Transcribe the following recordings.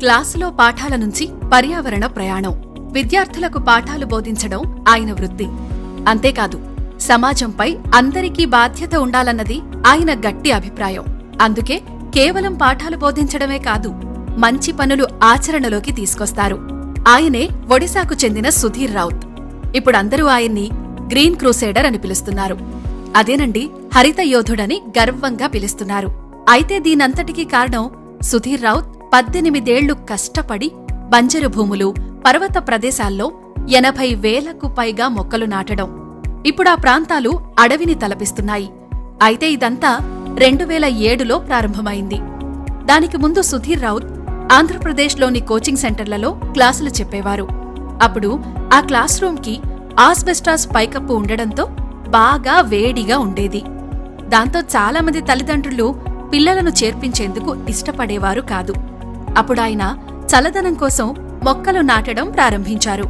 క్లాసులో పాఠాల నుంచి పర్యావరణ ప్రయాణం. విద్యార్థులకు పాఠాలు బోధించడం ఆయన వృత్తి. అంతేకాదు సమాజంపై అందరికీ బాధ్యత ఉండాలన్నది ఆయన గట్టి అభిప్రాయం. అందుకే కేవలం పాఠాలు బోధించడమే కాదు మంచి పనులు ఆచరణలోకి తీసుకొస్తారు. ఆయనే ఒడిశాకు చెందిన సుధీర్ రౌత్ ఇప్పుడందరూ ఆయన్ని గ్రీన్ క్రూసేడర్ అని పిలుస్తున్నారు. అదేనండి హరిత యోధుడని గర్వంగా పిలుస్తున్నారు. అయితే దీనంతటికీ కారణం సుధీర్ రౌత్ పద్దెనిమిదేళ్ళు కష్టపడి బంజరు భూములు పర్వత ప్రదేశాల్లో ఎనభై వేలకు పైగా మొక్కలు నాటడం. ఇప్పుడా ప్రాంతాలు అడవిని తలపిస్తున్నాయి. అయితే ఇదంతా రెండు వేల ఏడులో ప్రారంభమైంది. దానికి ముందు సుధీర్ రౌత్ ఆంధ్రప్రదేశ్లోని కోచింగ్ సెంటర్లలో క్లాసులు చెప్పేవారు. అప్పుడు ఆ క్లాస్ రూమ్కి ఆస్బెస్టాస్ పైకప్పు ఉండడంతో బాగా వేడిగా ఉండేది. దాంతో చాలామంది తల్లిదండ్రులు పిల్లలను చేర్పించేందుకు ఇష్టపడేవారు కాదు. అప్పుడాయన చల్లదనం కోసం మొక్కలు నాటడం ప్రారంభించారు.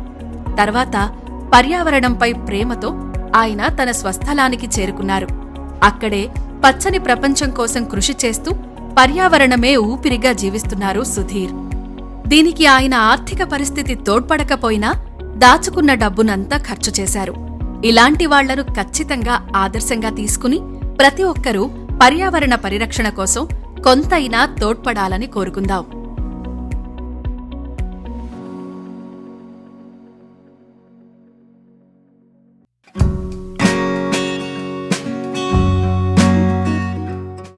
తర్వాత పర్యావరణంపై ప్రేమతో ఆయన తన స్వస్థలానికి చేరుకున్నారు. అక్కడే పచ్చని ప్రపంచం కోసం కృషి చేస్తూ పర్యావరణమే ఊపిరిగా జీవిస్తున్నారు సుధీర్. దీనికి ఆయన ఆర్థిక పరిస్థితి తోడ్పడకపోయినా దాచుకున్న డబ్బునంతా ఖర్చు చేశారు. ఇలాంటి వాళ్ళను ఖచ్చితంగా ఆదర్శంగా తీసుకుని ప్రతి ఒక్కరూ పర్యావరణ పరిరక్షణ కోసం కొంతైనా తోడ్పడాలని కోరుకుందాం.